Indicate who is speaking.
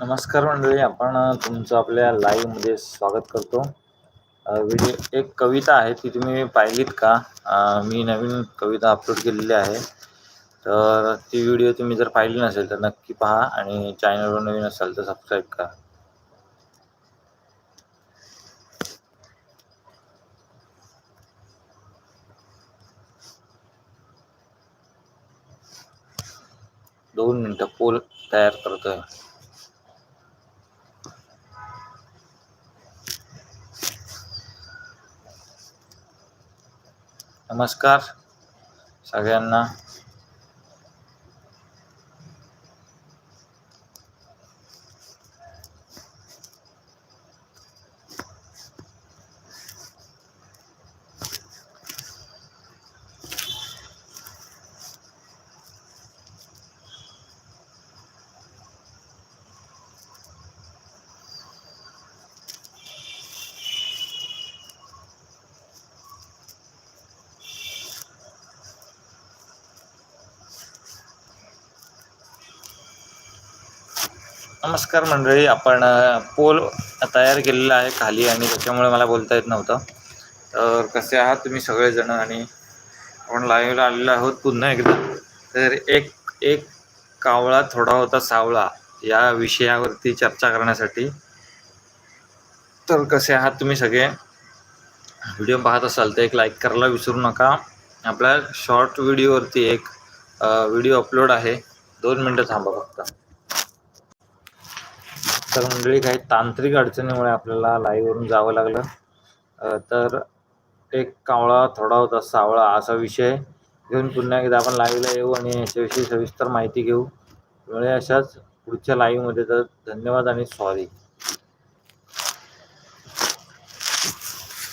Speaker 1: नमस्कार मंडळी आपण तुमचं आपल्या लाईव्हमध्ये स्वागत करतो. व्हिडिओ एक कविता आहे ती तुम्ही पाहिलीत का? मी नवीन कविता अपलोड केलेली आहे. तर ती व्हिडिओ तुम्ही जर पाहिली नसेल तर नक्की पहा आणि चॅनलवर नवीन असाल तर सबस्क्राईब करा. दोन मिनटं पोल तयार करतोय. नमस्कार सगळ्यांना. नमस्कार मंडळी आपण पोल तयार केलेला आहे खाली आणि त्याच्यामुळे मला बोलता येत नव्हतं. तर कसे आहात तुम्ही सगळेजण? आणि आपण लाईव्हला आलेलो आहोत पुन्हा एकदा. तर एक एक कावळा थोडा होता सावळा या विषयावरती चर्चा करण्यासाठी. तर कसे आहात तुम्ही सगळे? व्हिडिओ पाहत असाल तर एक लाईक करायला विसरू नका. आपल्या शॉर्ट व्हिडिओवरती एक व्हिडिओ अपलोड आहे. दोन मिनटं थांबा फक्त. तर मंडळी काही तांत्रिक अडचणीमुळे आपल्याला लाईव्हवरून जावं लागलं. तर एक कावळा थोडा होता सावळा असा विषय घेऊन पुन्हा एकदा आपण लाईव्हला येऊ आणि याच्याविषयी सविस्तर माहिती घेऊ. म्हणजे अशाच पुढच्या लाईव्हमध्ये तर धन्यवाद आणि सॉरी